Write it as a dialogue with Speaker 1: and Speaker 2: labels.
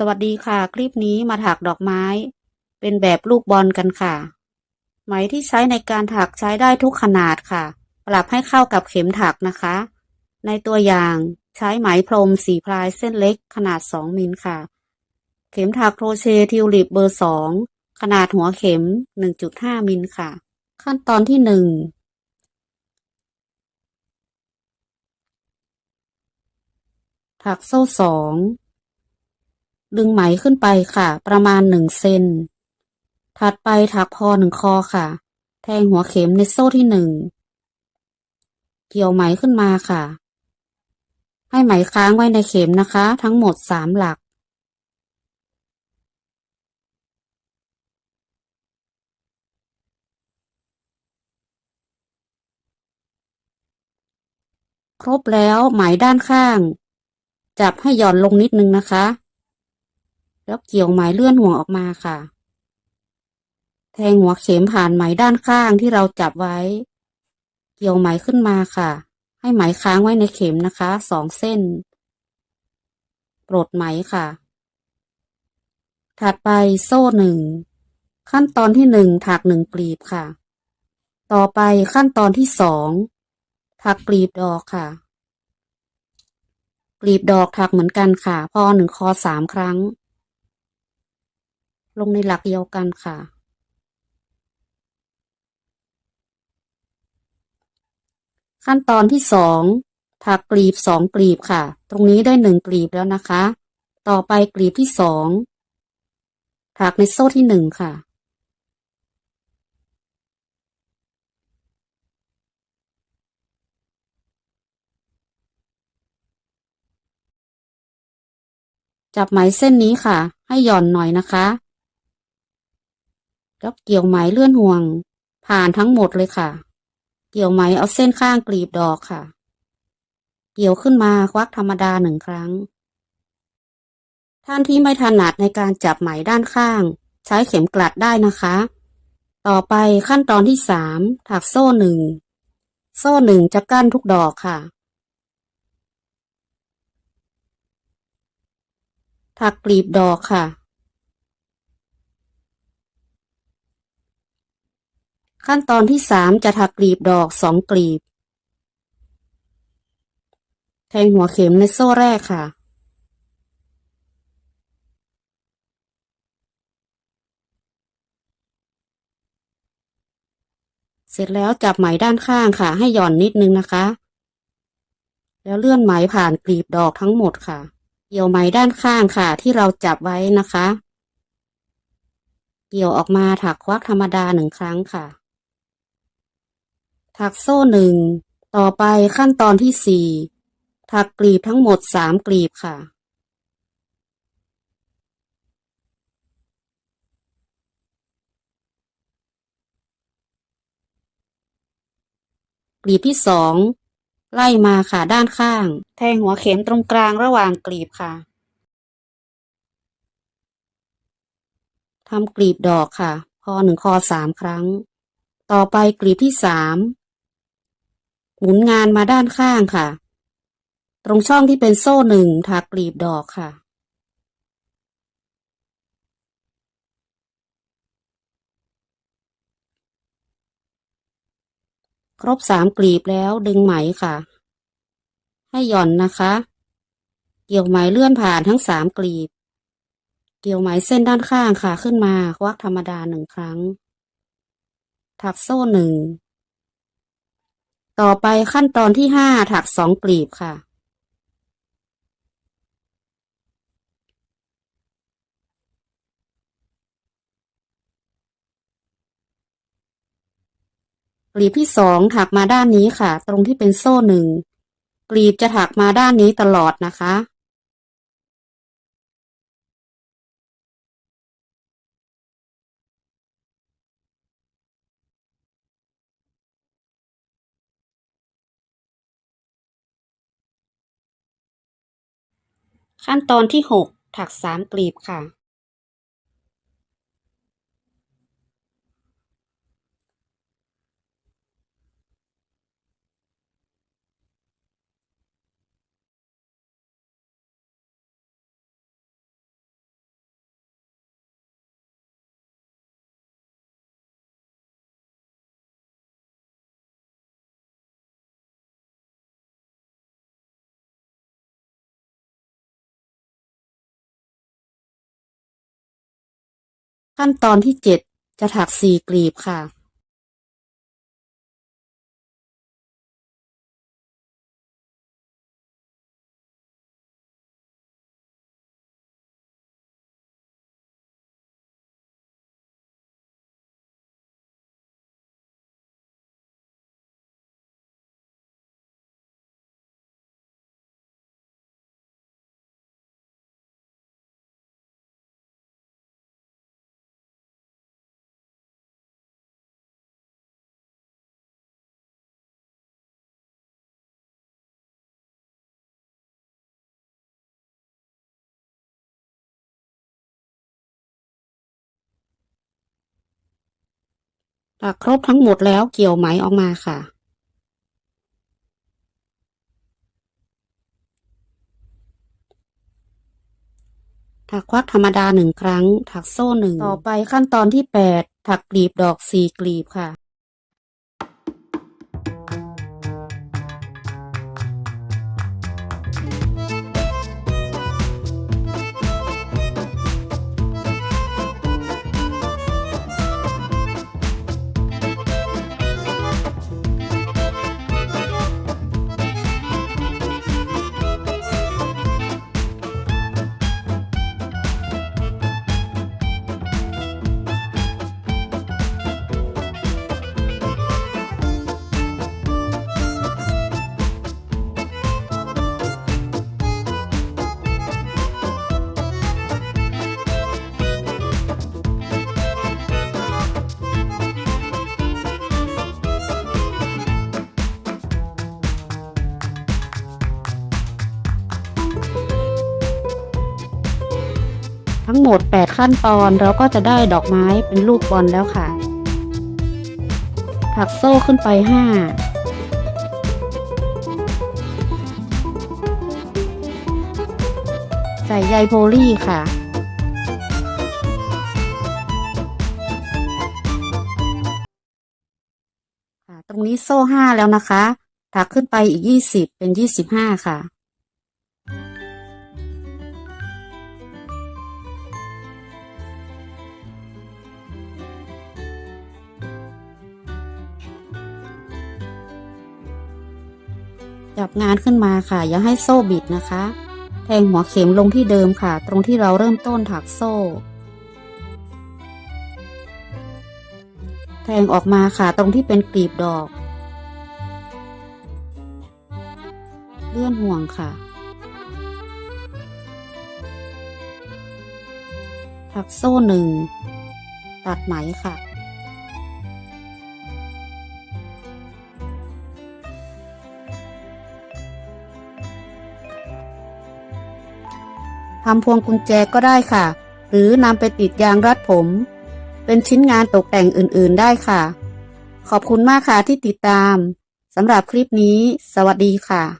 Speaker 1: สวัสดีค่ะ คลิปนี้มาถักดอกไม้ เป็นแบบลูกบอลกันค่ะ ไหมที่ใช้ในการถักใช้ได้ทุกขนาดค่ะ ปรับให้เข้ากับเข็มถักนะคะ ในตัวอย่างใช้ไหมพรมสีพลายเส้นเล็กขนาด 2 มิลค่ะ เข็มถักโครเชต์ทิวลิปเบอร์ 2 ขนาดหัวเข็ม 1.5 มิลค่ะ ขั้นตอนที่ 1ถักโซ่สอง ดึงไหมขึ้นไปค่ะ ประมาณหนึ่งเซน ถัดไปถักพอหนึ่งคอค่ะ แทงหัวเข็มในโซ่ที่หนึ่ง เกี่ยวไหมขึ้นมาค่ะ ให้ไหมค้างไว้ในเข็มนะคะ ทั้งหมดสามหลัก ครบแล้วไหมด้านข้าง จับให้หย่อนลงนิดนึงนะคะ แล้วเกี่ยวไหมเลื่อนห่วงออกมาค่ะ แทงหัวเข็มผ่านไหมด้านข้างที่เราจับไว้ เกี่ยวไหมขึ้นมาค่ะ ให้ไหมค้างไว้ในเข็มนะคะ สองเส้น ปลดไหมค่ะ ถัดไปโซ่หนึ่ง ขั้นตอนที่หนึ่งถักหนึ่งกลีบค่ะ ต่อไปขั้นตอนที่สองถักกลีบดอกค่ะ กลีบดอกถักเหมือนกันค่ะ พอหนึ่งคอสามครั้ง ลงในหลักเดียวกันค่ะ ขั้นตอนที่สองถักกลีบสองกลีบค่ะ ตรงนี้ได้หนึ่งกลีบแล้วนะคะ ต่อไปกลีบที่สองถักในโซ่ที่หนึ่งค่ะ จับไหมเส้นนี้ค่ะ ให้หย่อนหน่อยนะคะ แล้วเกี่ยวไหมเลื่อนห่วง ผ่านทั้งหมดเลยค่ะ เกี่ยวไหมเอาเส้นข้างกลีบดอกค่ะ เกี่ยวขึ้นมาควักธรรมดาหนึ่งครั้ง ท่านที่ไม่ถนัดในการจับไหมด้านข้าง ใช้เข็มกลัดได้นะคะ ต่อไปขั้นตอนที่สามถักโซ่หนึ่งโซ่หนึ่งจะกั้นทุกดอกค่ะ ถักกลีบดอกค่ะ ขั้นตอนที่สามจะถักกลีบดอกสองกลีบ แทงหัวเข็มในโซ่แรกค่ะ เสร็จแล้วจับไหมด้านข้างค่ะ ให้หย่อนนิดนึงนะคะ แล้วเลื่อนไหมผ่านกลีบดอกทั้งหมดค่ะ เกี่ยวไหมด้านข้างค่ะ ที่เราจับไว้นะคะ เกี่ยวออกมาถักควักธรรมดาหนึ่งครั้งค่ะ ถักโซ่หนึ่ง ต่อไปขั้นตอนที่สี่ถักกลีบทั้งหมดสามกลีบค่ะ กลีบที่สองไล่มาค่ะด้านข้าง แทงหัวเข็มตรงกลางระหว่างกลีบค่ะทำกลีบดอกค่ะ พอหนึ่งคอสามครั้ง ต่อไปกลีบที่สาม หมุนงานมาด้านข้างค่ะ ตรงช่องที่เป็นโซ่หนึ่งถักกลีบดอกค่ะ ครบสามกลีบแล้วดึงไหมค่ะ ให้หย่อนนะคะ เกี่ยวไหมเลื่อนผ่านทั้งสามกลีบ เกี่ยวไหมเส้นด้านข้างค่ะขึ้นมาควักธรรมดาหนึ่งครั้ง ถักโซ่หนึ่ง ต่อไปขั้นตอนที่ห้าถักสองกลีบค่ะ กลีบที่สองถักมาด้านนี้ค่ะ ตรงที่เป็นโซ่หนึ่งกลีบจะถักมาด้านนี้ตลอดนะคะ ขั้นตอนที่หกถักสามกลีบค่ะ ขั้นตอนที่เจ็ดจะถักสี่กลีบค่ะ ครบทั้งหมดแล้วเกี่ยวไหมออกมาค่ะ ถักควักธรรมดาหนึ่งครั้ง ถักโซ่หนึ่ง ต่อไปขั้นตอนที่แปดถักกลีบดอกสี่กลีบค่ะ งหมด 8 ขั้นตอนเราก็จะได้ดอกไม้เป็นลูกบอลแล้วค่ะ ถักโซ่ขึ้นไป 5ใส่ใยโพลีค่ะ ตรงนี้โซ่5แล้วนะคะ ถักขึ้นไปอีก20เป็น25ค่ะ จับงานขึ้นมาค่ะ อย่าให้โซ่บิดนะคะ แทงหัวเข็มลงที่เดิมค่ะ ตรงที่เราเริ่มต้นถักโซ่ แทงออกมาค่ะ ตรงที่เป็นกลีบดอก เลื่อนห่วงค่ะ ถักโซ่หนึ่ง ตัดไหมค่ะ ทำพวงกุญแจก็ได้ค่ะ หรือนำไปติดยางรัดผม เป็นชิ้นงานตกแต่งอื่นๆได้ค่ะ ขอบคุณมากค่ะที่ติดตามสำหรับคลิปนี้ สวัสดีค่ะ